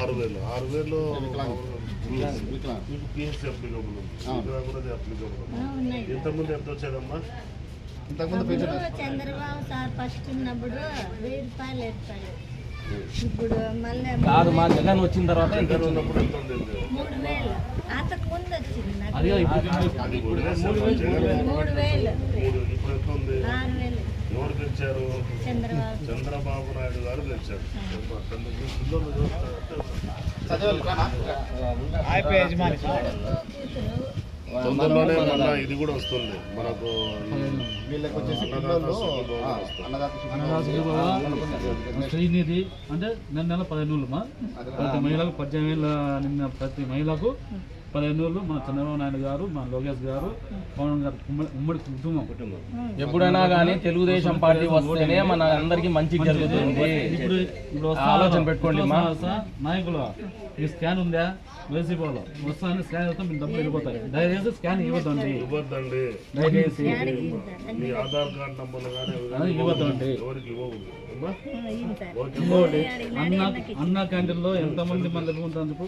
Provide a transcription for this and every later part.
ఆరు వేలు ఆరు వేలు పిఎస్సీ అప్లికబుల్ ఉంది. వికలాంగులది అప్లికబుల్ ఉంది. ఉన్నాయి. ఇంతకుముందు ఎంత వచ్చేదమ్మా? చంద్రబాబు సార్ ఫస్ట్ ఉన్నప్పుడు వెయ్యి రూపాయలు ఏర్పాడు ఇప్పుడు మళ్ళీ కాదు మా జగన్ వచ్చిన తర్వాత ఇంకా జగన్ ఉన్నప్పుడు ఎంత ఉండేది? మూడు వేలు. అంతకు ముందు వచ్చింది నాకు. అది ఇప్పుడు అది వదిలేసాము. జగన్ మూడు వేలు. మూడు ఇప్పుడు ఎంత ఉంది? ఆరు వేలు. ఎవరు పెంచారు? చంద్రబాబు. చంద్రబాబు నాయుడు గారు తొందరలోనే మళ్ళా ఇది కూడా వస్తుంది. మనకు శ్రీనిధి అంటే నెల నెల పదిహేను రోజులు మా. ప్రతి మహిళకు పద్దెనిమిది ఏళ్ళ నిన్న ప్రతి మహిళకు పదిహేను రోజులు మన చంద్రబాబు నాయుడు గారు మన లోకేష్ గారు పవన్ గారు ఉమ్మడి కుటుంబం. కుటుంబం. ఎప్పుడైనా కానీ తెలుగుదేశం పార్టీ వస్తేనే మన అందరికి మంచి జరుగుతుంది. ఇప్పుడు ఇప్పుడు వస్తా ఆలోచన పెట్టుకోండి మా. నాయకులు ఈ స్కాన్ ఉందా? వైసీపీలో వస్తాను స్కాన్ చేస్తే మీరు డబ్బులు వెళ్ళిపోతాయి దయచేసి స్కాన్ ఇవ్వద్దండి. ఇవ్వద్దండి. దయచేసి. మీ ఆధార్ కార్డ్ నంబర్లు కానీ ఇవ్వద్దండి. ఎవరికి అన్న అన్న క్యాంటీన్లో ఎంతమంది మంది ఉంటారు చెప్పు?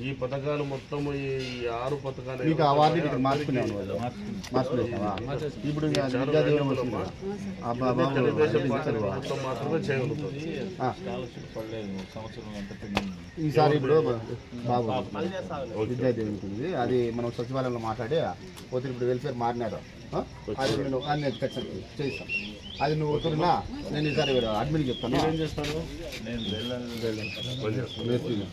ఈ పథకాలు మొత్తం ఈ ఆరు పథకాలు మీకు అవార్డు ఇక్కడ మార్చుకున్నాను మార్చుకునేసావా ఇప్పుడు. ఆ మాత్రమే ఆ. ఈసారి ఇప్పుడు బాబు విద్యా దీవెన ఉంటుంది. అది మనం సచివాలయంలో మాట్లాడి పోతే ఇప్పుడు వెల్ఫేర్ మారినారు. ఆ? అది నేను అది నేను ఖచ్చితంగా చేయిస్తాను అది నువ్వు వస్తున్నా నేను ఈసారి అడ్మిన్ చెప్తాను. ఏం చేస్తాను మేస్త్రిని.